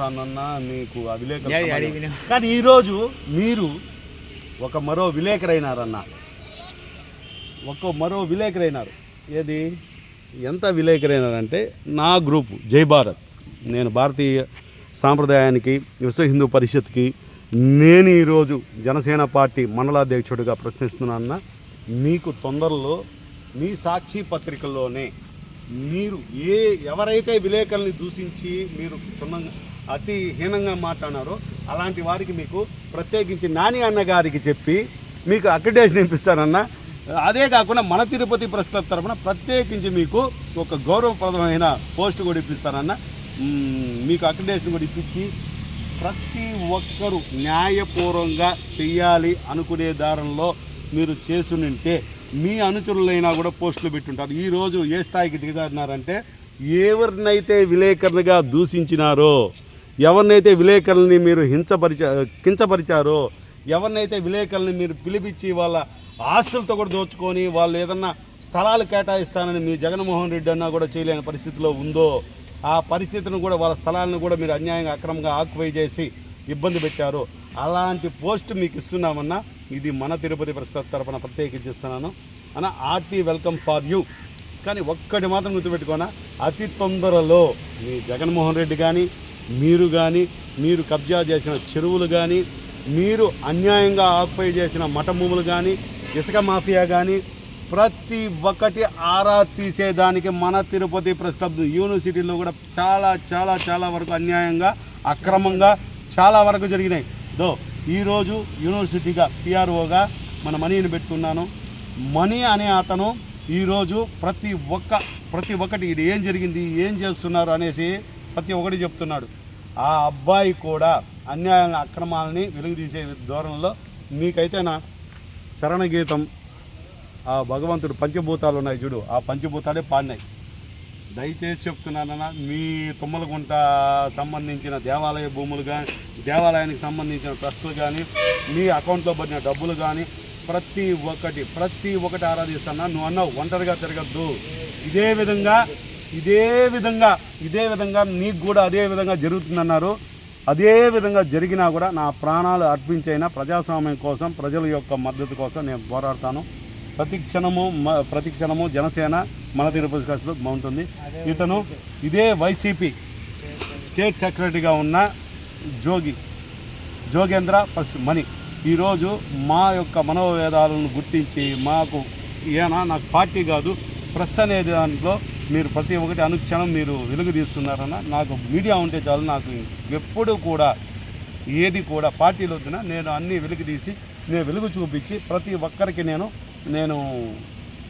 అన్న మీకు ఆ విలేకరు. కానీ ఈరోజు మీరు ఒక మరో విలేకరైనారన్న. ఒక మరో విలేకరైనారు. ఏది? ఎంత విలేకరైనారంటే నా గ్రూపు జై భారత్. నేను భారతీయ సాంప్రదాయానికి విశ్వ హిందూ పరిషత్కి నేను ఈరోజు జనసేన పార్టీ మండలాధ్యక్షుడిగా ప్రశ్నిస్తున్నానన్న మీకు తొందరలో మీ సాక్షి పత్రికల్లోనే మీరు ఏ ఎవరైతే విలేకరుల్ని దూషించి మీరు క్షుణ్ణంగా అతి హీనంగా మాట్లాడారో అలాంటి వారికి మీకు ప్రత్యేకించి నాని అన్న గారికి చెప్పి మీకు అక్రిడేషన్ ఇప్పిస్తానన్న. అదే కాకుండా మన తిరుపతి ప్రెస్ క్లబ్ తరఫున ప్రత్యేకించి మీకు ఒక గౌరవప్రదమైన పోస్ట్ కూడా ఇప్పిస్తానన్న. మీకు అక్రిడేషన్ కూడా ఇప్పించి ప్రతి ఒక్కరూ న్యాయపూర్వంగా చెయ్యాలి అనుకునే దారంలో మీరు చేసునింటే మీ అనుచరులైనా కూడా పోస్టులు పెట్టుంటారు. ఈరోజు ఏ స్థాయికి దిగజారినారంటే ఎవరినైతే విలేకరులుగా దూషించినారో ఎవరినైతే విలేకరుల్ని మీరు హింసపరిచా కించపరిచారో ఎవరినైతే విలేకరుల్ని మీరు పిలిపించి వాళ్ళ ఆస్తులతో కూడా దోచుకొని వాళ్ళు ఏదన్నా స్థలాలు కేటాయిస్తానని మీ జగన్మోహన్ రెడ్డి అన్నా కూడా చేయలేని పరిస్థితిలో ఉందో ఆ పరిస్థితిని కూడా వాళ్ళ స్థలాలను కూడా మీరు అన్యాయంగా అక్రమంగా ఆక్యుపై చేసి ఇబ్బంది పెట్టారు అలాంటి పోస్ట్ మీకు ఇస్తున్నామన్నా ఇది మన తిరుపతి ప్రెస్ క్లబ్ తరపున ప్రత్యేకించి ఇస్తున్నాను. అన్న ఆర్టీ వెల్కమ్ ఫార్ యూ. కానీ ఒక్కటి మాత్రం గుర్తుపెట్టుకోనా అతి తొందరలో మీ జగన్మోహన్ రెడ్డి కానీ మీరు కానీ మీరు కబ్జా చేసిన చెరువులు కానీ మీరు అన్యాయంగా ఆక్యుపై చేసిన మఠములు కానీ ఇసుక మాఫియా కానీ ప్రతి ఒక్కటి ఆరా తీసేదానికి మన తిరుపతి ప్రెస్ క్లబ్ యూనివర్సిటీలో కూడా చాలా చాలా చాలా వరకు అన్యాయంగా అక్రమంగా చాలా వరకు జరిగినాయి. దో ఈరోజు యూనివర్సిటీగా పిఆర్ఓగా మన మనీని పెట్టుకున్నాను. మనీ అనే అతను ఈరోజు ప్రతి ఒక్క ప్రతి ఒక్కటి ఇది ఏం జరిగింది ఏం చేస్తున్నారు అనేసి ప్రతి ఒక్కటి చెప్తున్నాడు. ఆ అబ్బాయి కూడా అన్యాయాలను అక్రమాలని వెలుగుదీసే ధోరణిలో మీకైతే నా చరణ గీతం ఆ భగవంతుడు పంచభూతాలు ఉన్నాయి చూడు ఆ పంచభూతాలే పాడినాయి. దయచేసి చెప్తున్నానన్న మీ తుమ్మలగుంట సంబంధించిన దేవాలయ భూములు కానీ దేవాలయానికి సంబంధించిన ట్రస్టులు కానీ మీ అకౌంట్లో పడిన డబ్బులు కానీ ప్రతి ఒక్కటి ప్రతి ఒక్కటి ఆరాధిస్తున్నా నువ్వు అన్నావు ఒంటరిగా తిరగద్దు. ఇదే విధంగా ఇదే విధంగా ఇదే విధంగా నీకు కూడా అదే విధంగా జరుగుతుందన్నారు. అదే విధంగా జరిగినా కూడా నా ప్రాణాలు అర్పించైనా ప్రజాస్వామ్యం కోసం ప్రజల యొక్క మద్దతు కోసం నేను పోరాడతాను. ప్రతి క్షణము మ- ప్రతి క్షణము జనసేన మన తిరుపతి కష్టలో బాగుంటుంది ఇతను ఇదే వైసీపీ స్టేట్ సెక్రటరీగా ఉన్న జోగి జోగేంద్ర ప్లస్ మణి. ఈరోజు మా యొక్క మనోవేదాలను గుర్తించి మాకు ఈయన నాకు పార్టీ కాదు ప్రెస్ అనే దాంట్లో మీరు ప్రతి ఒక్కటి అనుక్షణం మీరు వెలుగు తీస్తున్నారన్న నాకు మీడియా ఉంటే చాలు నాకు ఎప్పుడు కూడా ఏది కూడా పార్టీలు వద్దున నేను అన్నీ వెలుగు తీసి నేను వెలుగు చూపించి ప్రతి ఒక్కరికి నేను నేను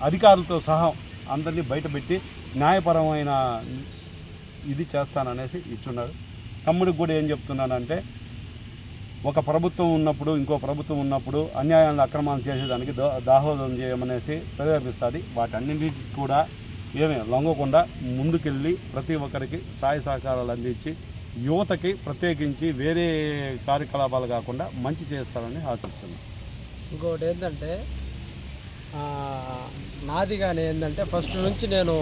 అధికారులతో సహా అందరినీ బయటపెట్టి న్యాయపరమైన ఇది చేస్తాననేసి ఇచ్చున్నారు. తమ్ముడికి కూడా ఏం చెప్తున్నానంటే ఒక ప్రభుత్వం ఉన్నప్పుడు ఇంకో ప్రభుత్వం ఉన్నప్పుడు అన్యాయాలను అక్రమాలు చేసేదానికి దో దాహోదం చేయమనేసి ప్రేరేపిస్తుంది. వాటన్నింటికి కూడా ఏమీ లొంగకుండా ముందుకెళ్ళి ప్రతి ఒక్కరికి సహాయ సహకారాలు అందించి యువతకి ప్రత్యేకించి వేరే కార్యకలాపాలు కాకుండా మంచి చేస్తారని ఆశిస్తున్నాను ఇంకోటి ఏంటంటే నాది కానీ ఏంటంటే ఫస్ట్ నుంచి నేను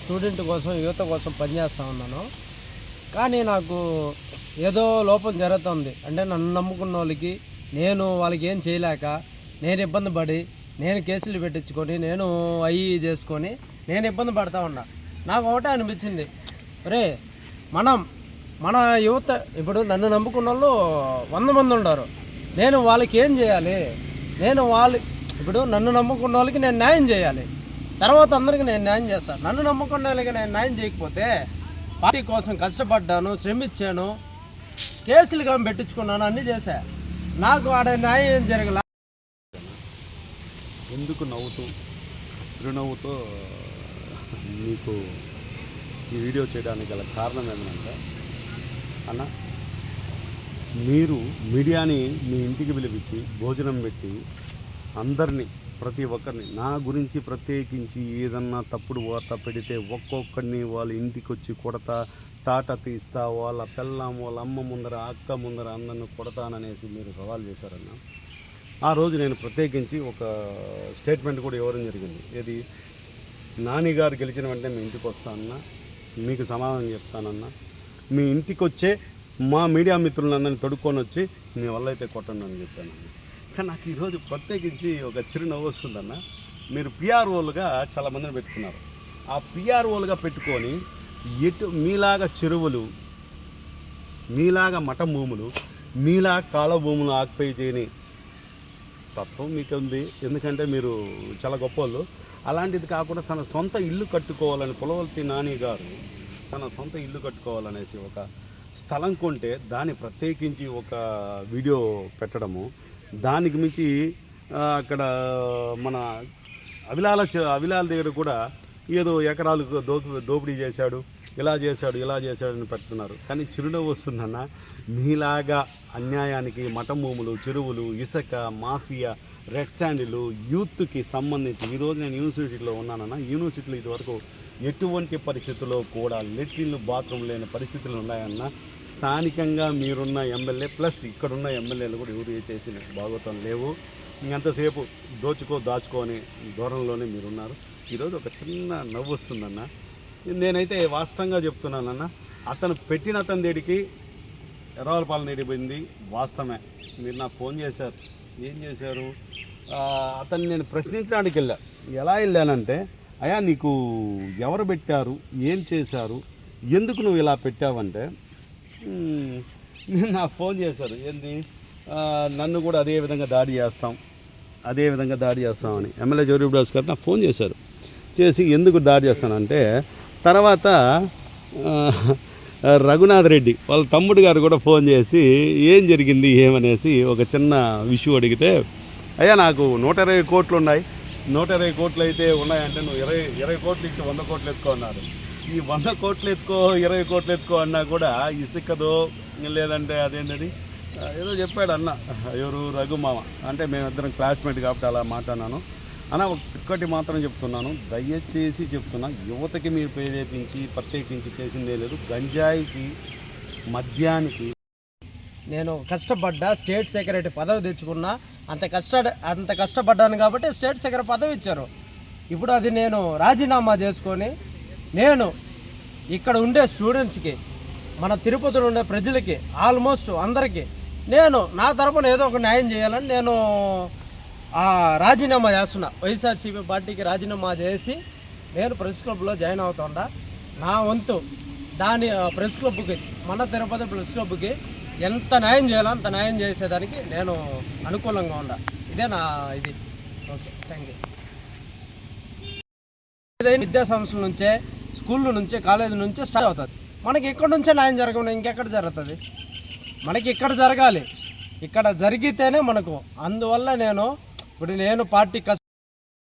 స్టూడెంట్ కోసం యువత కోసం పనిచేస్తూ ఉన్నాను. కానీ నాకు ఏదో లోపం జరుగుతుంది. అంటే నన్ను నమ్ముకున్న వాళ్ళకి నేను వాళ్ళకి ఏం చేయలేక నేను ఇబ్బంది పడి నేను కేసులు పెట్టించుకొని నేను అయ్యి చేసుకొని నేను ఇబ్బంది పడతా ఉన్నా. నాకు ఒకటే అనిపించింది. రే మనం మన యువత ఇప్పుడు నన్ను నమ్ముకున్న వాళ్ళు వంద మంది ఉన్నారు నేను వాళ్ళకి ఏం చేయాలి? నేను వాళ్ళు ఇప్పుడు నన్ను నమ్ముకున్న వాళ్ళకి నేను న్యాయం చేయాలి. తర్వాత అందరికీ నేను న్యాయం చేస్తాను నన్ను నమ్ముకున్న వాళ్ళకి నేను న్యాయం చేయకపోతే పార్టీ కోసం కష్టపడ్డాను శ్రమించాను కేసులు కానీ పెట్టించుకున్నాను అన్నీ చేశా. నాకు ఆడ న్యాయం ఏం జరగల? ఎందుకు నవ్వుతూ చిరునవ్వుతో మీకు ఈ వీడియో చేయడానికి గల కారణం ఏంటంటే అన్న మీరు మీడియాని మీ ఇంటికి పిలిపించి భోజనం పెట్టి అందరినీ ప్రతి ఒక్కరిని నా గురించి ప్రత్యేకించి ఏదన్నా తప్పుడు వార్త పెడితే ఒక్కొక్కరిని వాళ్ళ ఇంటికి వచ్చి కొడతా తాట తీస్తా వాళ్ళ పెళ్ళాం వాళ్ళ అమ్మ ముందర అక్క ముందర అందరిని కొడతాననేసి మీరు సవాల్ చేశారన్న. ఆ రోజు నేను ప్రత్యేకించి ఒక స్టేట్మెంట్ కూడా ఇవ్వడం జరిగింది. ఏది? నాని గారు గెలిచిన వెంటనే మీ ఇంటికి వస్తానన్నా మీకు సమాధానం చెప్తానన్నా మీ ఇంటికి వచ్చే మా మీడియా మిత్రులందరినీ తొడుక్కొని వచ్చి మీ వల్ల అయితే కొట్టండి అని చెప్పాను కానీ నాకు ఈరోజు ప్రత్యేకించి ఒక చిరునవ్వు వస్తుందన్న మీరు పిఆర్ఓలుగా చాలామందిని పెట్టుకున్నారు. ఆ పిఆర్ఓలుగా పెట్టుకొని ఎటు మీలాగా చెరువులు మీలాగా మఠ భూములు మీలా కాల భూములు ఆక్యుపై చేయని తత్వం మీకు ఉంది ఎందుకంటే మీరు చాలా గొప్పవాళ్ళు అలాంటిది కాకుండా తన సొంత ఇల్లు కట్టుకోవాలని పులవల్తి నాని గారు తన సొంత ఇల్లు కట్టుకోవాలనేసి ఒక స్థలం కొంటే దాన్ని ప్రత్యేకించి ఒక వీడియో పెట్టడము. దానికి మించి అక్కడ మన అవిలాల అవిలాల దగ్గర కూడా ఏదో ఎకరాలు దోపి దోపిడీ చేశాడు. ఇలా చేశాడు ఇలా చేశాడు అని పెడుతున్నారు. కానీ చిరునవ్వు వస్తుందన్న మీలాగా అన్యాయానికి మఠమూములు చెరువులు ఇసుక మాఫియా రెడ్ శాండిలు యూత్కి సంబంధించి ఈరోజు నేను యూనివర్సిటీలో ఉన్నానన్న యూనివర్సిటీలో ఇదివరకు ఎటువంటి పరిస్థితుల్లో కూడా లెట్రిన్లు బాత్రూమ్ లేని పరిస్థితులు ఉన్నాయన్న స్థానికంగా మీరున్న ఎమ్మెల్యే ప్లస్ ఇక్కడున్న ఎమ్మెల్యేలు కూడా ఎవరు ఏ చేసిన భాగవతం లేవు. ఇంకంతసేపు దోచుకో దాచుకో అనే ధోరణిలోనే మీరున్నారు. ఈరోజు ఒక చిన్న నవ్వు వస్తుందన్న నేనైతే వాస్తవంగా చెప్తున్నాను అన్న. అతను పెట్టిన అతని దేడికి ఎర్రవలపాలెం దగ్గరికి వాస్తవమే. మీరు నాకు ఫోన్ చేశారు. ఏం చేశారు? అతన్ని నేను ప్రశ్నించడానికి వెళ్ళా. ఎలా వెళ్ళానంటే అయ్యా నీకు ఎవరు పెట్టారు? ఏం చేశారు? ఎందుకు నువ్వు ఇలా పెట్టావంటే నా నాకు ఫోన్ చేశారు. ఏంది? నన్ను కూడా అదే విధంగా దాడి చేస్తాం. అదే విధంగా దాడి చేస్తామని ఎమ్మెల్యే జోరీ గారు నాకు ఫోన్ చేశారు. చేసి ఎందుకు దాడి చేస్తానంటే తర్వాత రఘునాథ్ రెడ్డి వాళ్ళ తమ్ముడు గారు కూడా ఫోన్ చేసి ఏం జరిగింది ఏమనేసి ఒక చిన్న విషయం అడిగితే అయ్యా నాకు నూట ఇరవై కోట్లు ఉన్నాయి. నూట ఇరవై కోట్లు అయితే ఉన్నాయంటే నువ్వు ఇరవై ఇరవై కోట్లు ఇచ్చి వంద కోట్లు ఎత్తుకో అన్నారు. ఈ వంద కోట్లు ఎత్తుకో ఇరవై కోట్లు ఎత్తుకో అన్నా కూడా ఇసుక్కదో లేదంటే అదేంటది? ఏదో చెప్పాడు అన్న. ఎవరు రఘు మామ అంటే మేమిద్దరం క్లాస్మేట్ కాబట్టి అలా మాట్లాడినాను. అన్న ఒక్కటి మాత్రం చెప్తున్నాను. దయచేసి చెప్తున్నా యువతకి మీరు ప్రేరేపించి ప్రత్యేకించి చేసిందే లేదు. గంజాయికి మద్యానికి నేను కష్టపడ్డా స్టేట్ సెక్రటరీ పదవి తెచ్చుకున్నా అంత కష్ట అంత కష్టపడ్డాను కాబట్టి స్టేట్ సెక్రటరీ పదవి ఇచ్చారు. ఇప్పుడు అది నేను రాజీనామా చేసుకొని నేను ఇక్కడ ఉండే స్టూడెంట్స్కి మన తిరుపతిలో ఉండే ప్రజలకి ఆల్మోస్ట్ అందరికీ నేను నా తరపున ఏదో ఒక న్యాయం చేయాలని నేను రాజీనామా చేస్తున్నా. వైఎస్ఆర్సీపీ పార్టీకి రాజీనామా చేసి నేను ప్రెస్ క్లబ్లో జాయిన్ అవుతుండా. నా వంతు దాని ప్రెస్ క్లబ్కి మన తిరుపతి ప్రెస్ క్లబ్కి ఎంత న్యాయం చేయాలో అంత న్యాయం చేసేదానికి నేను అనుకూలంగా ఉండా. ఇదే నా ఇది. ఓకే థ్యాంక్ యూ ఏదైనా విద్యా సంస్థల నుంచే స్కూల్ నుంచే కాలేజీ నుంచే స్టార్ట్ అవుతుంది. మనకి ఇక్కడ నుంచే న్యాయం జరగకుండా ఇంకెక్కడ జరుగుతుంది? మనకి ఇక్కడ జరగాలి. ఇక్కడ జరిగితేనే మనకు అందువల్ల నేను ఇప్పుడు నేను పార్టీ కష్ట